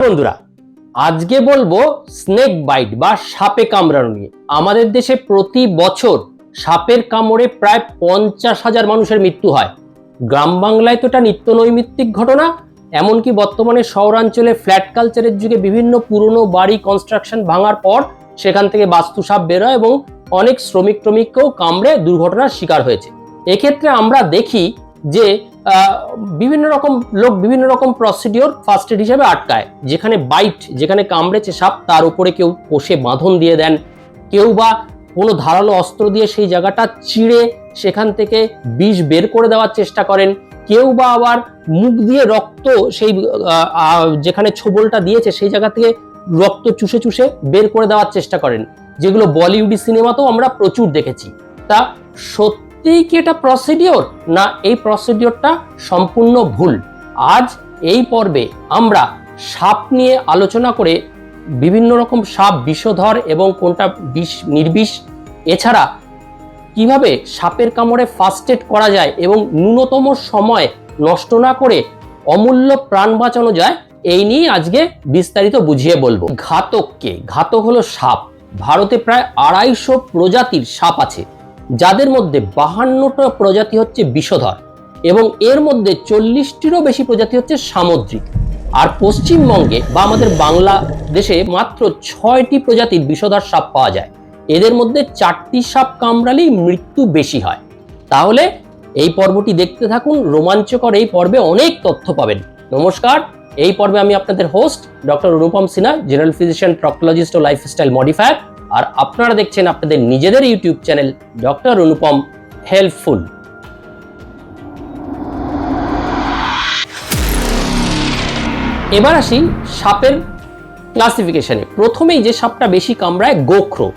বন্ধুরা, আজকে বলব স্নেক বাইট বা সাপে কামড়ানো নিয়ে। আমাদের দেশে প্রতি বছর সাপের কামড়ে প্রায় পঞ্চাশ হাজার মানুষের মৃত্যু হয়। গ্রাম বাংলায় তো এটা নিত্য নৈমিত্তিক ঘটনা, এমনকি বর্তমানে শহরাঞ্চলে ফ্ল্যাট কালচারের যুগে বিভিন্ন পুরনো বাড়ি কনস্ট্রাকশন ভাঙার পর সেখান থেকে বাস্তু সাপ বেরোয় এবং অনেক শ্রমিক শ্রমিককেও কামড়ে দুর্ঘটনার শিকার হয়েছে। এক্ষেত্রে আমরা দেখি যে বিভিন্ন রকম লোক বিভিন্ন রকম প্রসিডিওর ফার্স্ট এড হিসেবে আটকায়। যেখানে বাইট যেখানে কামড়েছে সাপ, তার উপরে কেউ কষে বাঁধন দিয়ে দেন। কেউ বা কোনো ধারালো অস্ত্র দিয়ে সেই জায়গাটা চিড়ে সেখান থেকে বিষ বের করে দেওয়ার চেষ্টা করেন। কেউ বা আবার মুখ দিয়ে রক্ত সেই যেখানে ছোবলটা দিয়েছে সেই জায়গা থেকে রক্ত চুষে চুষে বের করে দেওয়ার চেষ্টা করেন। যেগুলো বলিউডি সিনেমাতেও আমরা প্রচুর দেখেছি। তা সত্যিই কি এটা প্রসিডিওর না, এই প্রসিডিওরটা সম্পূর্ণ ভুল। আজ এই পর্বে আমরা সাপ নিয়ে আলোচনা করে বিভিন্ন রকম সাপ বিষধর এবং কোনটা বিষ নির্বিষ, এছাড়া কীভাবে সাপের কামড়ে ফার্স্ট এড করা যায় এবং ন্যূনতম সময় নষ্ট না করে অমূল্য প্রাণ বাঁচানো যায়, এই নিয়ে আজকে বিস্তারিত বুঝিয়ে বলব। ঘাতককে, ঘাতক হলো সাপ। ভারতে প্রায় আড়াইশো প্রজাতির সাপ আছে। যাদের মধ্যে বাহান্নটা প্রজাতি হচ্ছে বিষধর এবং এর মধ্যে চল্লিশটিরও বেশি প্রজাতি হচ্ছে সামুদ্রিক। আর পশ্চিমবঙ্গে বা আমাদের বাংলাদেশে মাত্র ছয়টি প্রজাতির বিষধর সাপ পাওয়া যায়। এদের মধ্যে চারটি সাপ কামড়ালেই মৃত্যু বেশি হয়। তাহলে এই পর্বটি দেখতে থাকুন, রোমাঞ্চকর এই পর্বে অনেক তথ্য পাবেন। নমস্কার, এই পর্বে আমি আপনাদের host doctor Anupam Sinha general physician proctologist ও লাইফস্টাইল মডিফায়ার আর আপনারা দেখছেন আপনাদের নিজেদের YouTube channel doctor Anupam helpful এবার আসি সাপের ক্লাসিফিকেশনে। প্রথমেই যে সাপটা বেশি কামড়ায় গোখরো,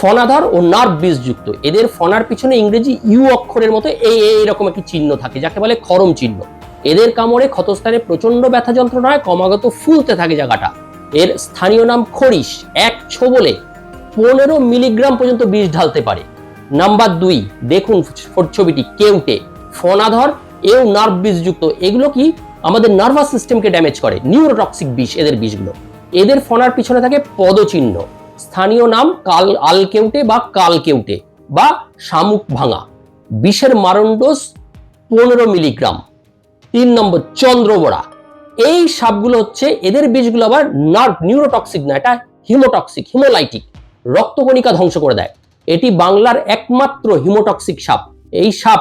ফনাধার ও নার্ভ বীজযুক্ত এদের ফনার পিছনে ইংরেজি ইউ অক্ষরের মতো এই এরকম একটি চিহ্ন থাকে, যাকে বলে খরম চিহ্ন। এদের কামড়ে ক্ষতস্থানে প্রচণ্ড ব্যথা যন্ত্রণায় ক্রমাগত ফুলতে থাকে জায়গাটা। এর স্থানীয় নাম খরিশ এক ছোবলে, পনেরো মিলিগ্রাম পর্যন্ত বিষ ঢালতে পারে। নাম্বার দুই, দেখুন ছবিটি, কেউটে, ফনাধর এও নার্ভ বীজযুক্ত এগুলো কি আমাদের নার্ভাস সিস্টেমকে ড্যামেজ করে, নিউরোটক্সিক বিষ, এদের বিষগুলো। এদের ফনার পিছনে থাকে পদচিহ্ন। স্থানীয় নাম কাল আল কেউটে বা কাল কেউটে বা শামুক ভাঙা। বিষের মারণ ডোজ পনেরো মিলিগ্রাম। তিন নম্বর, চন্দ্রবড়া। এই সাপগুলো হচ্ছে, এদের বিষগুলো আবার নার্ভ নিউরোটক্সিক না, এটা হিমোটক্সিক হিমোলাইটিক রক্তকণিকা ধ্বংস করে দেয়। এটি বাংলার একমাত্র হিমোটক্সিক সাপ। এই সাপ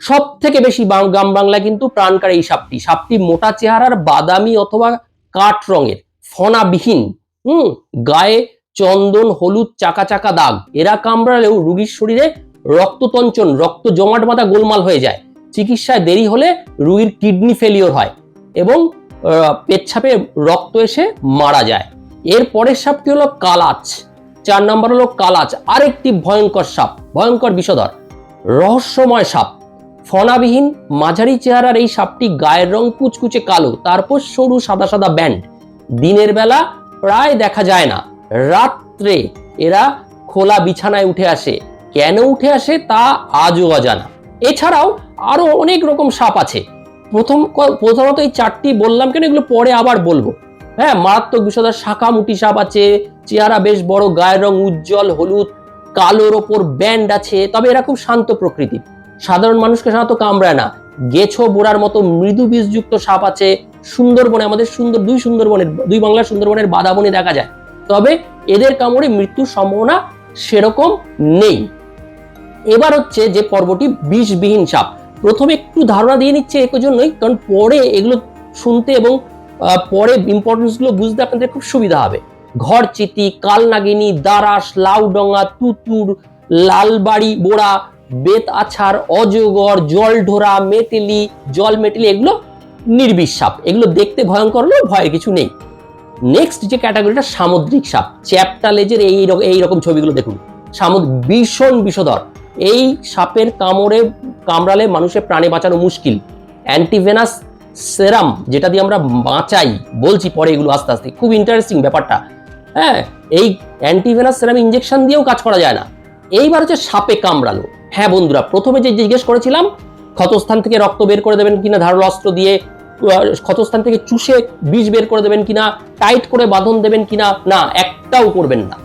সব থেকে বেশি গ্রাম বাংলা কিন্তু প্রাণকার এই সাপটি। সাপটি মোটা চেহারার বাদামি অথবা কাঠ রঙের, ফনাবিহীন, হুম, গায়ে চন্দন, হলুদ, চাকা চাকা দাগ। এরা কামড়ালেও রুগীর শরীরে রক্ততঞ্চন, রক্ত জমাট বাঁধা গোলমাল হয়ে যায়। চিকিৎসায় দেরি হলে রুগীর কিডনি ফেলিওর হয় এবং পেচ্ছাপে রক্ত এসে মারা যায়। এর পরের সাপটি হলো? কালাচ। চার নম্বর হলো কালাচ। আরেকটি ভয়ঙ্কর সাপ, ভয়ঙ্কর বিষধর, রহস্যময় সাপ। ফনাবিহীন, মাঝারি চেহারার এই সাপটি গায়ের রং কুচকুচে কালো, তারপর সরু সাদা সাদা ব্যান্ড। দিনের বেলা প্রায় দেখা যায় না। রাত্রে এরা খোলা বিছানায় উঠে আসে। কেন উঠে আসে তা আজও অজানা। এছাড়াও আরও অনেক রকম সাপ আছে। প্রথম প্রথমত এই চারটি বললাম কেন? এগুলো পরে আবার বলব। হ্যাঁ মারাত্মক বিষধর শাখামুটি সাপ আছে, চেহারা বেশ বড়, গায়ের রং উজ্জ্বল, হলুদ, কালোর ওপর ব্যান্ড আছে, তবে এরা খুব শান্ত প্রকৃতির। সাধারণ মানুষকে সাধারণত কামড়ায় না। গেছো বোড়ার মতো মৃদু বীজযুক্ত সাপ আছে, সুন্দরবনে, আমাদের সুন্দর, দুই সুন্দরবনের, দুই বাংলার সুন্দরবনের বাদাবনে দেখা যায়। তবে এদের কামড়ে মৃত্যুর সম্ভাবনা সেরকম নেই। এবার হচ্ছে যে পর্বটি বিষবিহীন সাপ। প্রথমে একটু ধারণা দিয়ে নিচ্ছে এর জন্যই কারণ পরে এগুলো শুনতে এবং পরে ইম্পর্টেন্সগুলো বুঝতে আপনাদের খুব সুবিধা হবে। ঘর চিতি, কালনাগিনী দারাস লাউডঙ্গা তুতুর, লালবাড়ি, বোড়া, বেত আছার, অজগর জলঢোরা মেটেলি, জল মেটেলি, এগুলো নির্বিষ সাপ এগুলো দেখতে ভয়ঙ্কর হলেও ভয়ের কিছু নেই। নেক্সট যে ক্যাটাগরিটা সামুদ্রিক সাপ। চ্যাপটা লেজের এই এই রকম ছবিগুলো দেখুন। সামুদ্রিক ভীষণ বিষধর। এই সাপের কামড়ে কামড়ালে মানুষের প্রাণে বাঁচানো মুশকিল। অ্যান্টিভেনাস সেরাম, যেটা দিয়ে আমরা বাঁচাই, বলছি পরে এগুলো আস্তে আস্তে। খুব ইন্টারেস্টিং ব্যাপারটা। হ্যাঁ এই অ্যান্টিভেনাস সেরাম ইঞ্জেকশন দিয়েও কাজ করা যায় না। এইবার হচ্ছে সাপে কামড়ালো। হ্যাঁ বন্ধুরা, প্রথমে যে জিজ্ঞেস করেছিলাম, ক্ষতস্থান থেকে রক্ত বের করে দেবেন কিনা ধারালো অস্ত্র দিয়ে ক্ষতস্থান থেকে চুষে বিষ বের করে দেবেন কিনা, টাইট করে বাঁধন দেবেন কিনা, না, একটাও করবেন না।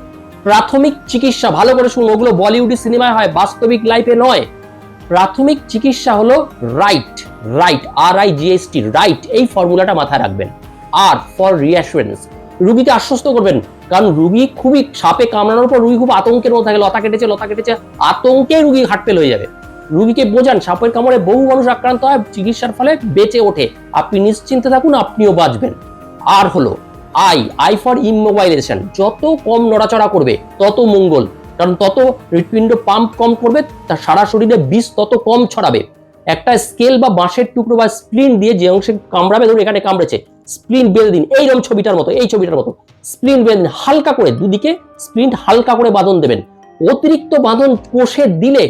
প্রাথমিক চিকিৎসা, ভালো করে শুনুন, ওগুলো বলিউডি সিনেমায় হয়, বাস্তবিক লাইফে নয়। প্রাথমিক চিকিৎসা হলো right right R I GHT right এই ফর্মুলাটা মাথায় রাখবেন। আর ফর রিঅ্যাসুরেন্স রুগীকে আশ্বস্ত করবেন, কারণ রুগী খুবই সাপে কামড়ানোর পর রুগী খুব আতঙ্কের মধ্যে থাকে, লতা কেটেছে লতা কেটেছে, আতঙ্কে রুগী হাটফেল হয়ে যাবে। রুগীকে বোঝান, সাপের কামড়ে বহু মানুষ আক্রান্ত হয়, চিকিৎসার ফলে বেঁচে ওঠে। আপনি নিশ্চিন্তে থাকুন, আপনিও বাঁচবেন। আর হলো আই আই ফর ইমোবাইলেশন যত কম নড়াচড়া করবে, তত মঙ্গল। কারণ তত হৃৎপিণ্ড পাম্প কম করবে, তার সারা শরীরে বিষ তত কম ছড়াবে। একটা স্কেল বা বাঁশের টুকরো বা স্প্লিন দিয়ে যে অংশে কামড়াবে, ধরুন এখানে কামড়েছে স্প্লিন বেঁধে দিন, এইরকম ছবিটার মতো, এই ছবিটার মতো। স্প্লিন বেঁধে দিন, হালকা করে, দুদিকে স্প্লিন হালকা করে বাঁধন দেবেন। অতিরিক্ত বাঁধন কষে দিলে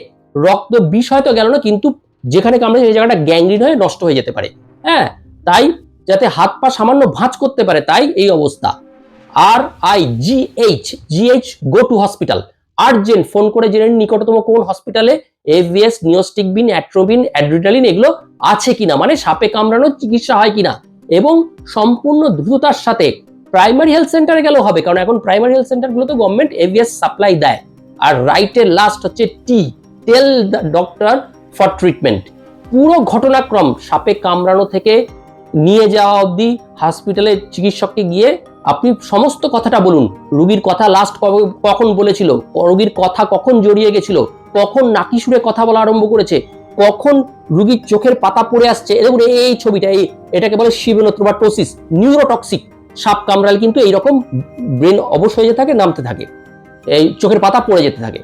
রক্ত বিষ হয়তো গেল না, কিন্তু যেখানে কামড়েছে সেই জায়গাটা গ্যাংগ্রিন হয়ে নষ্ট হয়ে যেতে পারে। হ্যাঁ তাই যাতে হাত পা সামান্য ভাঁজ করতে পারে, তাই এই অবস্থা। R I G H G H go to hospital urgent phone করে জেনে নিন নিকটতম কোন হসপিটালে এভিএস নিওস্টিকবিন অ্যাট্রোবিন অ্যাড্রিটালিন এগুলো আছে কিনা? মানে সাপে কামড়ানোর চিকিৎসা হয় কিনা? এবং সম্পূর্ণ দ্রুততার সাথে প্রাইমারি হেলথ সেন্টারে গেলেও হবে, কারণ এখন প্রাইমারি হেলথ সেন্টারগুলোতে গভর্নমেন্ট এভিএস সাপ্লাই দেয়। আর রাইটের লাস্ট হচ্ছে T tell the doctor for treatment পুরো ঘটনাক্রম সাপে কামড়ানো থেকে নিয়ে যাওয়া অবধি হসপিটালে চিকিৎসককে গিয়ে আপনি সমস্ত কথাটা বলুন। রুগীর কথা লাস্ট কখন বলেছিল? রুগীর কথা কখন জড়িয়ে গেছিল? কখন নাকি সুরে কথা বলা আরম্ভ করেছে? কখন রুগীর চোখের পাতা পড়ে আসছে? দেখুন, এই- ছবিটা, এই, এটাকে বলে শিবেনোত্রোবাটোসিস নিউরোটক্সিক সাপ কামড়াল কিন্তু এইরকম ব্রেন অবশ হয়ে যেতে থাকে, নামতে থাকে। এই চোখের পাতা পড়ে যেতে থাকে।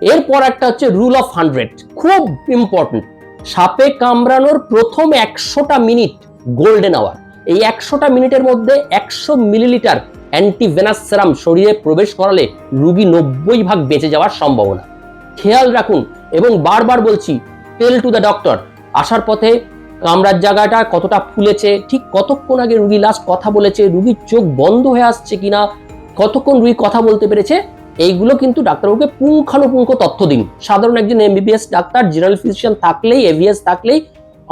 এরপর একটা হচ্ছে রুল অফ হান্ড্রেড খুব ইম্পর্টেন্ট সাপে কামড়ানোর প্রথম একশোটা মিনিট গোল্ডেন আওয়ার এই একশোটা মিনিটের মধ্যে একশো মিলিলিটার অ্যান্টিভেনাস সেরাম শরীরে প্রবেশ করালে রুগী নব্বই ভাগ বেঁচে যাওয়ার সম্ভাবনা। খেয়াল রাখুন এবং বারবার বলছি টেল টু দ্য ডক্টর আসার পথে কামড়ার জায়গাটা কতটা ফুলেছে, ঠিক কতক্ষণ আগে রুগী লাস্ট কথা বলেছে, রুগীর চোখ বন্ধ হয়ে আসছে কিনা, কতক্ষণ রুগী কথা বলতে পেরেছে, এইগুলো কিন্তু ডাক্তারবাবুকে পুঙ্খানুপুঙ্খ তথ্য দিন। সাধারণ একজন এমবিবিএস ডাক্তার জেনারেল ফিজিশিয়ান থাকলেই এভিএস থাকলেই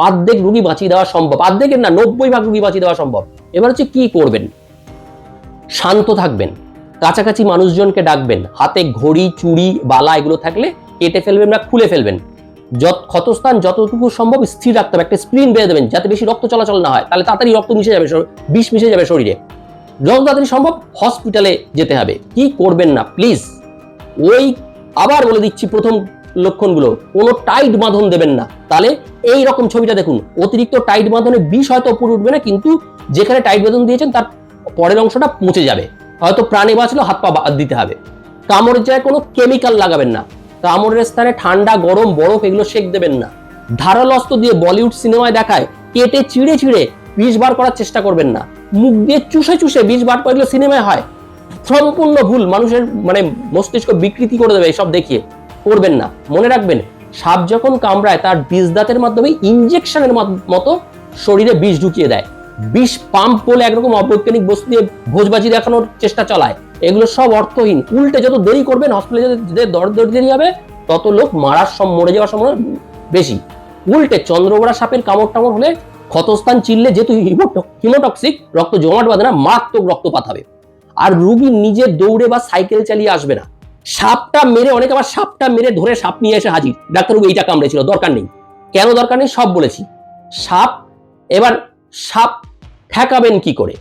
অর্ধেক রুগী বাঁচিয়ে দেওয়া সম্ভব। অর্ধেকের না, নব্বই ভাগ রুগী বাঁচিয়ে দেওয়া সম্ভব। এবার হচ্ছে কি করবেন? শান্ত থাকবেন। কাছাকাছি মানুষজনকে ডাকবেন। হাতে ঘড়ি, চুড়ি, বালা এগুলো থাকলে কেটে ফেলবেন বা খুলে ফেলবেন। যত ক্ষতস্থান যতটুকু সম্ভব স্থির রাখতে হবে। একটা স্প্রিন বেঁধে দেবেন, যাতে বেশি রক্ত চলাচল না হয়। তাহলে তাড়াতাড়ি রক্ত মিশে যাবে বিষ মিশে যাবে শরীরে। যত তাড়াতাড়ি সম্ভব হসপিটালে যেতে হবে। কি করবেন না? প্লিজ ওই আবার বলে দিচ্ছি প্রথম লক্ষণগুলো। কোনো টাইট বাঁধন দেবেন না। তাহলে এই রকম ছবিটা দেখুন। অতিরিক্ত টাইট বাঁধনে বিষ হয়তো উপরে উঠবে না, কিন্তু যেখানে টাইট বাঁধন দিয়েছেন তার পরের অংশটা পচে যাবে। হয়তো প্রাণে বাঁচলেও হাত পা দিতে হবে। কামড়ের জায়গায় কোনো কেমিক্যাল লাগাবেন না। কামড়ের স্থানে ঠান্ডা, গরম, বরফ এগুলো শেক দেবেন না। ধারাল অস্ত্র দিয়ে বলিউড সিনেমায় দেখায়, কেটে চিড়ে চিড়ে বিষ বার করার চেষ্টা করবেন না। মুখ দিয়ে চুষে চুষে বিষ বার করলে সিনেমায় হয়। সম্পূর্ণ ভুল। মানুষের মানে মস্তিষ্ক বিকৃতি করে দেবে এসব দেখিয়ে। করবেন না। মনে রাখবেন, সাপ যখন কামড়ায়, তার বিষ দাঁতের মাধ্যমে ইঞ্জেকশনের মতো শরীরে বিষ ঢুকিয়ে দেয়। বিষ পাম্প বলে একরকম অবৈজ্ঞানিক বস্তু দিয়ে ভোজবাজি দেখানোর চেষ্টা চালায়। এগুলো সব অর্থহীন। উল্টে যত দেরি করবেন হসপিটালে যে দর দর হবে তত লোক মারার সম মরে যাওয়ার সম্ভাবনা বেশি। উল্টে চন্দ্রবড়া সাপের কামড় টামড় হলে ক্ষতস্থান চিনলে যেহেতু হিমোটক্সিক, রক্ত জমাট বাঁধে না, মারাত্মক রক্তপাত হবে। আর রুগী নিজে দৌড়ে বা সাইকেল চালিয়ে আসবে না। সাপটা মেরে, অনেকে আবার সাপটা মেরে ধরে সাপ নিয়ে এসে হাজির। ডাক্তারবাবু, এইটা কামড়েছিল, দরকার নেই। কেন দরকার নেই? সব বলেছি। সাপ, এবার সাপ ঠেকাবেন কি করে?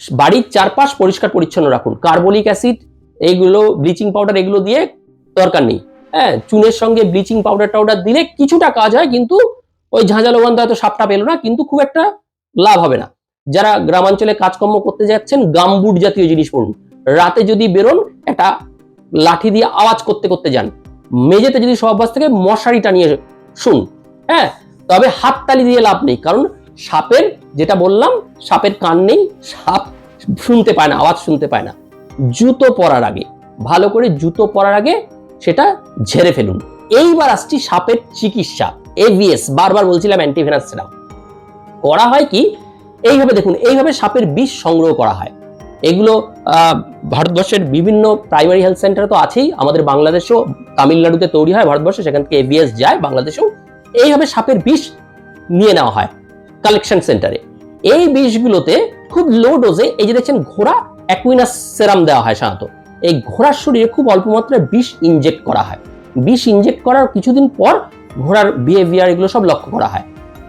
বাড়ির চারপাশ পরিষ্কার পরিচ্ছন্ন রাখুন। কার্বলিক অ্যাসিড এইগুলো ব্লিচিং পাউডার এগুলো দিয়ে দরকার নেই। হ্যাঁ চুনের সঙ্গে ব্লিচিং পাউডার টাউডার দিলে কিছুটা কাজ হয়, কিন্তু ওই ঝাঁঝালো গন্ধ হয়তো সাপটা পেল না, কিন্তু খুব একটা লাভ হবে না। যারা গ্রামাঞ্চলে কাজকর্ম করতে যাচ্ছেন, গামবুট জাতীয় জিনিস পড়ুন। রাতে যদি বেরোন, একটা লাঠি দিয়ে আওয়াজ করতে করতে যান। মেঝেতে যদি অভ্যাস থেকে মশারি টানিয়ে শুন হ্যাঁ? তবে হাততালি দিয়ে লাভ নেই, কারণ সাপের, যেটা বললাম, সাপের কান নেই, সাপ শুনতে পায় না, আওয়াজ শুনতে পায় না। জুতো পরার আগে, ভালো করে জুতো পরার আগে সেটা ঝেড়ে ফেলুন। এইবার আসছি সাপের চিকিৎসা এভিএস বারবার বলছিলাম অ্যান্টিভেনাস সেরাম। করা হয় কি? এইভাবে দেখুন, এইভাবে সাপের বিষ সংগ্রহ করা হয়। এগুলো ভারতবর্ষের বিভিন্ন প্রাইমারি হেলথ সেন্টারে তো আছেই, আমাদের বাংলাদেশেও তামিলনাড়ুতে তৈরি হয় ভারতবর্ষে, সেখান থেকে এভিএস যায় বাংলাদেশেও, এইভাবে সাপের বিষ নিয়ে নেওয়া হয় কালেকশন সেন্টারে এই বিষগুলোতে খুব লো ডোজে এই যে দেখছেন ঘোড়া অ্যাকুইনাস সেরাম দেওয়া হয় সাধারণত। এই ঘোড়ার শরীরে খুব অল্প মাত্রায় বিষ ইনজেক্ট করা হয়। বিষ ইনজেক্ট করার কিছুদিন পর ঘোড়ার বিহেভিয়ার এগুলো সব লক্ষ্য করা হয়।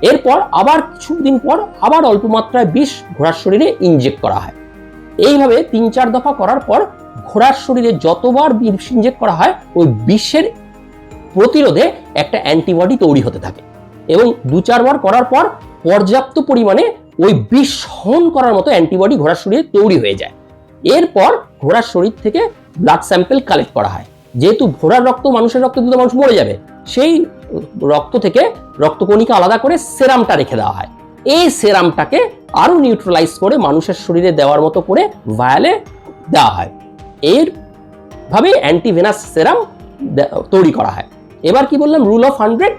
এরপর আবার কিছুদিন পর আবার অল্প মাত্রায় বিষ ঘোড়ার শরীরে ইনজেক্ট করা হয়। এইভাবে তিন চার দফা করার পর ঘোড়ার শরীরে যতবার বিষ ইনজেক্ট করা হয়, ওই বিষের প্রতিরোধে একটা অ্যান্টিবডি তৈরি হতে থাকে। এবং দু চারবার করার পর পর্যাপ্ত পরিমাণে ওই বিষ সহন করার মতো অ্যান্টিবডি ঘোড়ার শরীরে তৈরি হয়ে যায়। এরপর ঘোড়ার শরীর থেকে ব্লাড স্যাম্পেল কালেক্ট করা হয়। যেহেতু ঘোড়ার রক্ত, মানুষের রক্ত দিলে মানুষ মরে যাবে, সেই রক্ত থেকে রক্তকণিকা আলাদা করে সেরামটা রেখে দেওয়া হয়। এই সেরামটাকে আরও নিউট্রালাইজ করে মানুষের শরীরে দেওয়ার মতো করে ভায়ালে দেওয়া হয়। এর ভাবে অ্যান্টিভেনাস সেরাম তৈরি করা হয়। এবার কি বললাম? রুল অফ হান্ড্রেড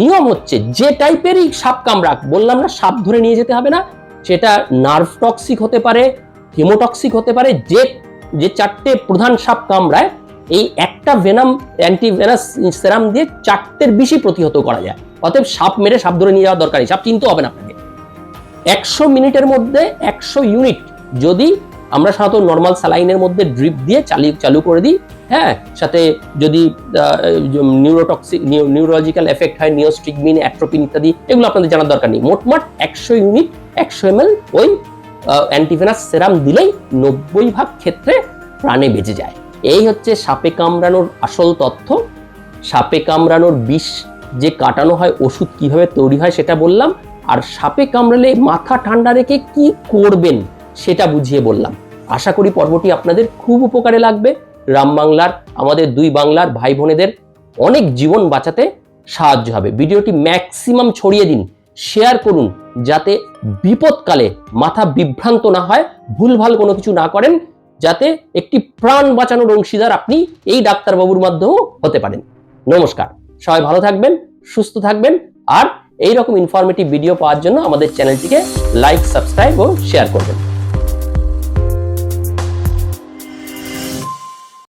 নিয়ম হচ্ছে যে টাইপেরই সাপ কামড়াক, বললাম না, সাপ ধরে নিয়ে যেতে হবে না, সেটা নার্ভ টক্সিক হতে পারে হেমোটক্সিক হতে পারে, যে যে চারটে প্রধান সাপ কামড়ায়, এই একটা ভেনাম অ্যান্টিভেনাস সেরাম দিয়ে চারটের বেশি প্রতিহত করা যায়। অতএব সাপ মেরে সাপ ধরে নিয়ে যাওয়ার দরকার নেই, সাপ চিনতে হবে না আপনাকে। একশো মিনিটের মধ্যে একশো ইউনিট যদি আমরা সাধারণত নর্মাল স্যালাইনের মধ্যে ড্রিপ দিয়ে চালু চালু করে দিই হ্যাঁ? সাথে যদি নিউরোটক্সিক নিউরোলজিক্যাল এফেক্ট হয় নিওস্ট্রিকমিন অ্যাট্রোপিন ইত্যাদি, এগুলো আপনাদের জানার দরকার নেই। মোটমাট একশো ইউনিট, একশো এম ওই অ্যান্টিভেনাস সেরাম দিলেই নব্বই ভাগ ক্ষেত্রে প্রাণে বেঁচে যায়। এই হচ্ছে সাপে কামড়ানোর আসল তথ্য। সাপে কামড়ানোর বিষ যে কাটানো হয়, ওষুধ কীভাবে তৈরি হয় সেটা বললাম। আর সাপে কামড়ালে মাথা ঠান্ডা রেখে কি করবেন সেটা বুঝিয়ে বললাম। আশা করি পর্বটি আপনাদের খুব উপকারে লাগবে। রাম বাংলার, আমাদের দুই বাংলার ভাই বোনেদের অনেক জীবন বাঁচাতে সাহায্য হবে। ভিডিওটি ম্যাক্সিমাম ছড়িয়ে দিন, শেয়ার করুন, যাতে বিপদকালে মাথা বিভ্রান্ত না হয়, ভুলভাল কোনো কিছু না করেন, যাতে একটি প্রাণ বাঁচানোর অংশীদার আপনি এই ডাক্তারবাবুর মাধ্যমেও হতে পারেন। নমস্কার। সবাই ভালো থাকবেন, সুস্থ থাকবেন, আর এই রকম ইনফরমেটিভ ভিডিও পাওয়ার জন্য আমাদের চ্যানেলটিকে লাইক সাবস্ক্রাইব ও শেয়ার করবেন।